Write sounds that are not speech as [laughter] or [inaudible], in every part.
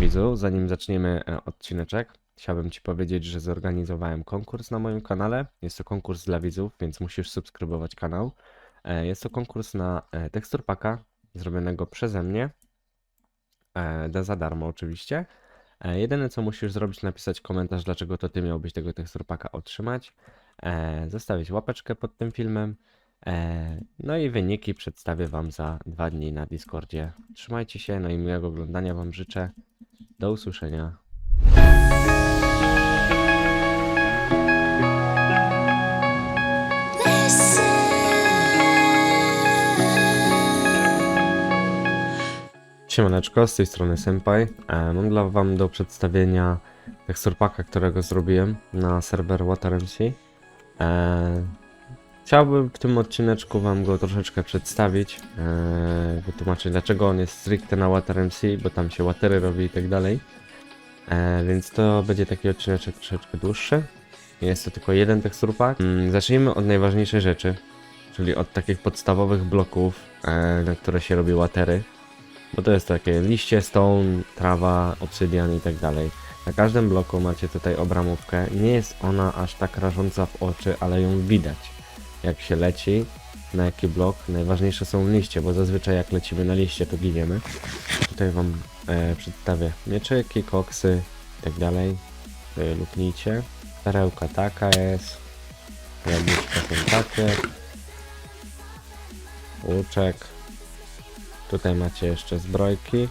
widzu, zanim zaczniemy e, odcineczek, chciałbym Ci powiedzieć, że zorganizowałem konkurs na moim kanale. Jest to konkurs dla widzów, więc musisz subskrybować kanał. E, Jest to konkurs na e, tekstur paka zrobionego przeze mnie. Da za darmo oczywiście. Jedyne co musisz zrobić, napisać komentarz, dlaczego to Ty miałbyś tego tekstur paka otrzymać. Zostawić łapeczkę pod tym filmem. No i wyniki przedstawię Wam za dwa dni na Discordzie. Trzymajcie się, no i miłego oglądania Wam życzę. Do usłyszenia. Siemaneczko, z tej strony Senpai. E, mam dla Wam do przedstawienia tekstur paka, którego zrobiłem na serwer WaterMC. Chciałbym w tym odcineczku Wam go troszeczkę przedstawić, e, wytłumaczyć dlaczego on jest stricte na WaterMC, bo tam się watery robi i tak dalej. E, więc to będzie taki odcineczek troszeczkę dłuższy. Jest to tylko jeden tekstur pack. Mm, Zacznijmy od najważniejszej rzeczy, czyli od takich podstawowych bloków, e, na które się robi watery. Bo to jest takie liście, stone, trawa, obsydian i tak dalej. Na każdym bloku macie tutaj obramówkę. Nie jest ona aż tak rażąca w oczy, ale ją widać. Jak się leci, na jaki blok. Najważniejsze są liście, bo zazwyczaj jak lecimy na liście, to giniemy. Tutaj wam e, przedstawię mieczyki, koksy i tak dalej. Tutaj luknijcie. Perełka taka jest. Jabłuszka są takie. Łuczek. Tutaj macie jeszcze zbrojki.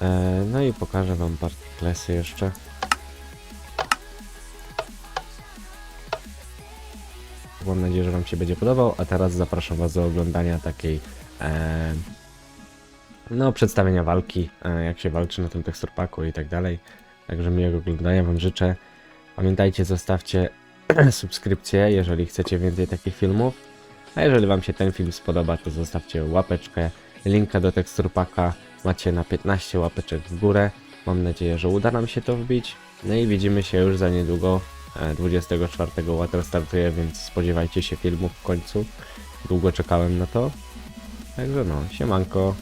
E, no i pokażę wam partyklesy jeszcze. Mam nadzieję, że wam się będzie podobał, a teraz zapraszam was do oglądania takiej e, no przedstawienia walki, e, jak się walczy na tym teksturpaku i tak dalej. Także miłego oglądania wam życzę. Pamiętajcie, zostawcie [clears throat] subskrypcję, jeżeli chcecie więcej takich filmów. A jeżeli Wam się ten film spodoba, to zostawcie łapeczkę. Linka do teksturpaka macie na 15 łapeczek w górę. Mam nadzieję, że uda nam się to wbić. No i widzimy się już za niedługo. E, 24 Water startuje, więc spodziewajcie się filmów w końcu. Długo czekałem na to. Także no, siemanko.